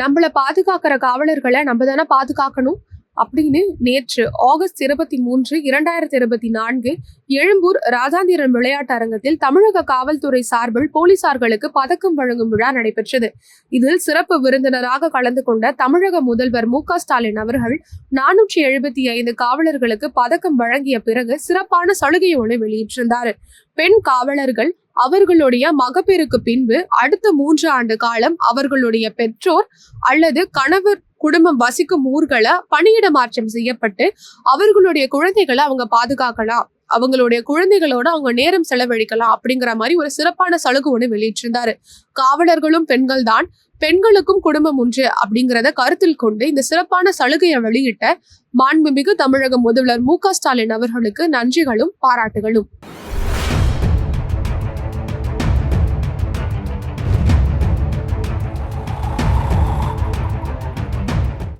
நம்மளை பாதுகாக்கிற காவலர்களை நம்ம தானே பாதுகாக்கணும்? அப்படின்னு நேற்று ஆகஸ்ட் இருபத்தி மூன்று இரண்டாயிரத்தி இருபத்தி நான்கு எழும்பூர் ராஜாந்திரன் விளையாட்டு அரங்கத்தில் தமிழக காவல்துறை சார்பில் போலீசார்களுக்கு பதக்கம் வழங்கும் விழா நடைபெற்றது. இதில் சிறப்பு விருந்தினராக கலந்து கொண்ட தமிழக முதல்வர் மு க ஸ்டாலின் அவர்கள் நானூற்றி எழுபத்தி ஐந்து காவலர்களுக்கு பதக்கம் வழங்கிய பிறகு சிறப்பான சலுகை ஒன்று வெளியிட்டிருந்தார். பெண் காவலர்கள் அவர்களுடைய மகப்பேறுக்கு பின்பு அடுத்த மூன்று ஆண்டு காலம் அவர்களுடைய பெற்றோர் அல்லது கணவர் குடும்பம் வசிக்கும் ஊர்களை பணியிட மாற்றம் செய்யப்பட்டு அவர்களுடைய குழந்தைகளை அவங்க பாதுகாக்கலாம். அவங்களுடைய குழந்தைகளோட அவங்க நேரம் செலவழிக்கலாம் அப்படிங்கிற மாதிரி ஒரு சிறப்பான சலுகை ஒன்று வெளியிட்டிருந்தாரு. காவலர்களும் பெண்கள் தான். பெண்களுக்கும் குடும்பம் ஒன்று அப்படிங்கிறத கருத்தில் கொண்டு இந்த சிறப்பான சலுகையை வெளியிட்ட மாண்புமிகு தமிழக முதல்வர் மு க ஸ்டாலின் அவர்களுக்கு நன்றிகளும் பாராட்டுகளும்.